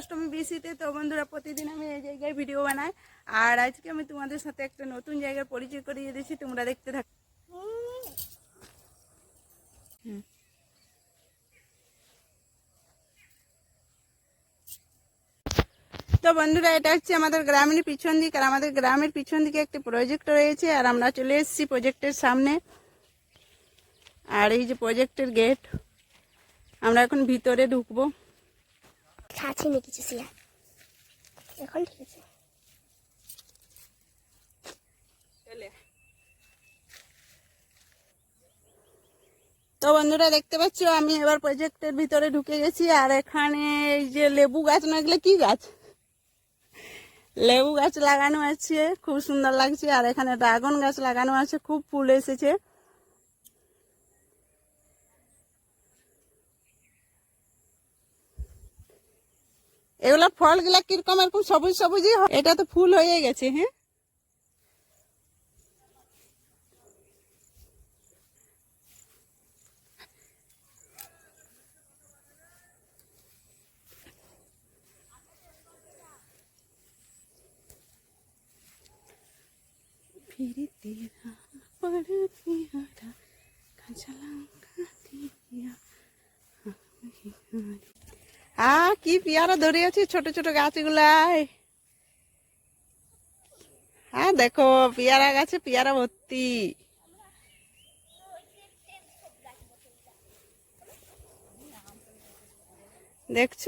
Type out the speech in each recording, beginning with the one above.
অষ্টমী বিসিতে তো বন্ধুরা প্রতিদিন আমি এই জায়গায় ভিডিও বানাই। আর আজকে আমি তোমাদের সাথে একটা নতুন জায়গার পরিচয় করিয়ে দিয়েছি তোমরা দেখতে থাক। তো বন্ধুরা, এটা হচ্ছে আমাদের গ্রামের পিছন দিক, আর আমাদের গ্রামের পিছন দিকে একটি প্রজেক্ট রয়েছে, আর আমরা চলে এসেছি প্রজেক্টের সামনে। আর এই যে প্রজেক্টের গেট আমরা এখন ভিতরে ঢুকবো। ছাছিনি কিছু সিয়া এখন ঠিক আছে। তো বন্ধুরা দেখতে পাচ্ছ, আমি এবার প্রজেক্টের ভিতরে ঢুকে গেছি, আর এখানে এই যে লেবু গাছ, না এগুলো কি গাছ? লেবু গাছ লাগানো আছে, খুব সুন্দর লাগছে, আর এখানে ড্রাগন গাছ লাগানো আছে, খুব ফুল এসেছে। এগুলা ফলগুলা কীরকম এরকম সবুজ সবুজই এটা তো ফুল হয়ে গেছে হ্যাঁ? ফিরে তেরা পড় কাঁচা লঙ্কা দিয়া আমি আ কি পেয়ারা ধরে আছে ছোট ছোট গাছগুলাই। হ্যাঁ দেখো, পেয়ারা গাছে পেয়ারা ভর্তি। দেখছ?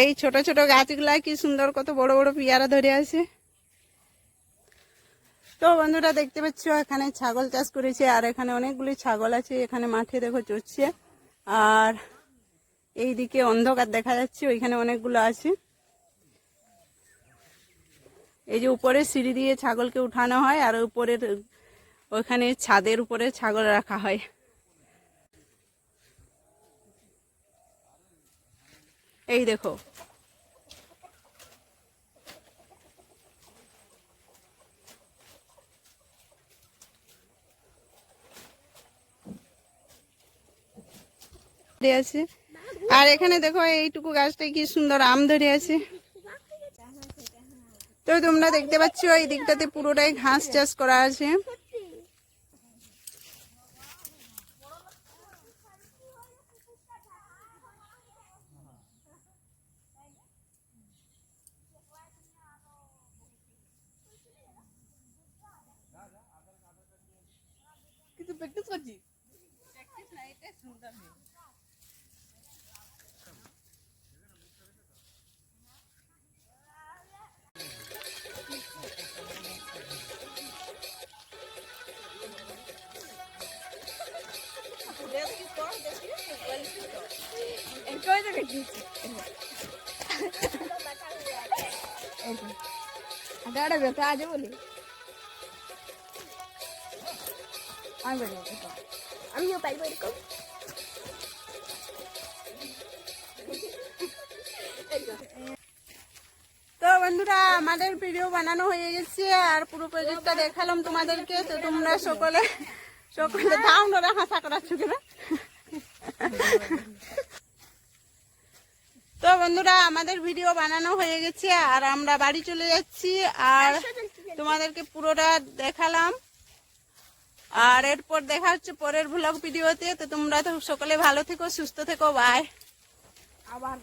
এই ছোট ছোট গাছগুলাই কি সুন্দর, কত বড় বড় পেয়ারা ধরে আছে। তো বন্ধুরা, দেখতে পাচ্ছ, এখানে ছাগল চাষ করেছে, আর এখানে অনেকগুলি ছাগল আছে, এখানে মাঠে দেখো চড়ছে। আর এই দিকে অন্ধকার দেখা যাচ্ছে, ওইখানে অনেকগুলো আছে। এই যে উপরে সিঁড়ি দিয়ে ছাগলকে উঠানো হয়, আর উপরের, ওইখানে ছাদের উপরে ছাগল রাখা হয়। এই দেখো। আছে। আর এখানে দেখো এইটুকু গাছটাই কি সুন্দর আম ধরে আছে। তো তোমরা দেখতে পাচ্ছ এই দিকটাতে পুরোটাই ঘাস চাষ করা আছে। কিন্তু প্র্যাকটিস তো বন্ধুরা, আমাদের ভিডিও বানানো হয়ে গেছে আর পুরো প্রজেক্টটা দেখালাম তোমাদেরকে। তো তোমরা সকলে সকলে দাও না হাসা করাচ্ছ কেন? তো বন্ধুরা, আমাদের ভিডিও বানানো হয়ে গেছে, আর আমরা বাড়ি চলে যাচ্ছি, আর তোমাদেরকে পুরোটা দেখালাম। আর এরপর দেখা হচ্ছে পরের ভ্লগ ভিডিওতে তো তোমরা তো সকলে ভালো থেকো, সুস্থ থেকো বাই আবার